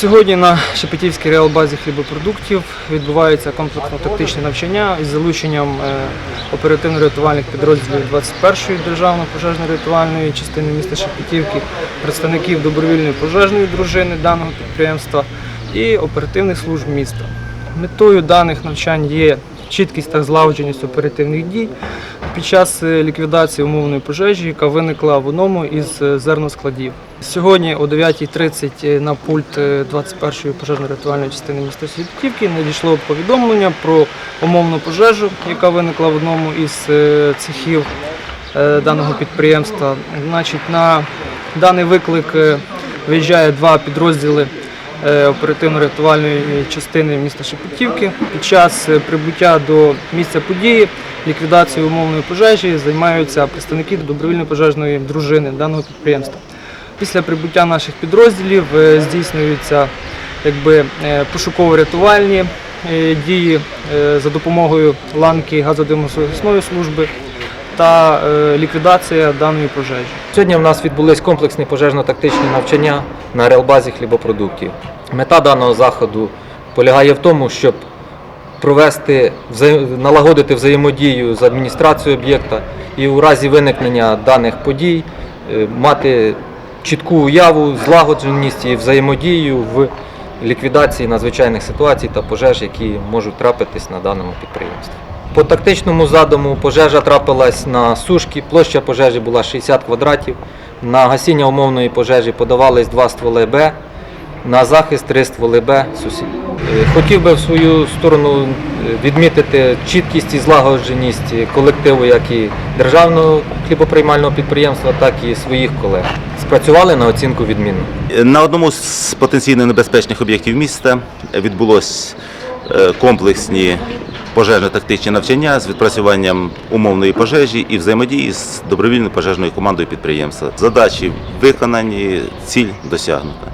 Сьогодні на Шепетівській реалбазі хлібопродуктів відбувається комплексно-тактичне навчання із залученням е, оперативно-рятувальних підрозділів 21-ї державної пожежно-рятувальної частини міста Шепетівки, представників добровільної пожежної дружини даного підприємства і оперативних служб міста. Метою даних навчань є чіткість та злагодженість оперативних дій під час е, ліквідації умовної пожежі, яка виникла в одному із е, зерноскладів. Сьогодні о 9.30 на пульт е, 21-ї пожежно-рятувальної частини міста Світлівки надійшло повідомлення про умовну пожежу, яка виникла в одному із е, цехів е, даного підприємства. Значить, на даний виклик е, виїжджає два підрозділи е, оперативно-рятувальної частини міста Шепетівки. Під час е, прибуття до місця події ліквідацією умовної пожежі займаються представники добровільної пожежної дружини даного підприємства. Після прибуття наших підрозділів е, здійснюються якби, е, пошуково-рятувальні е, дії е, за допомогою ланки газодимосовісної служби та е, ліквідація даної пожежі. Сьогодні в нас відбулись комплексні пожежно-тактичні навчання на реалбазі хлібопродуктів. Мета даного заходу полягає в тому, щоб провести налагодити взаємодію з адміністрацією об'єкта і у разі виникнення даних подій е, мати чітку уяву, злагодженість і взаємодію в ліквідації надзвичайних ситуацій та пожеж, які можуть трапитись на даному підприємстві. По тактичному задуму пожежа трапилась на сушки, площа пожежі була 60 квадратів. На гасіння умовної пожежі подавались два стволи Б, на захист три стволи Б сусід. Е, Хотів би в свою сторону е, відмітити чіткість і злагодженість колективу як і державного хлібоприймального підприємства, так і своїх колег. Спрацювали на оцінку відмінно. На одному з потенційно небезпечних об'єктів міста відбулось е, комплексні пожежно-тактичні навчання з відпрацюванням умовної пожежі і взаємодії з добровільною пожежною командою підприємства. Задачі виконані, ціль досягнута.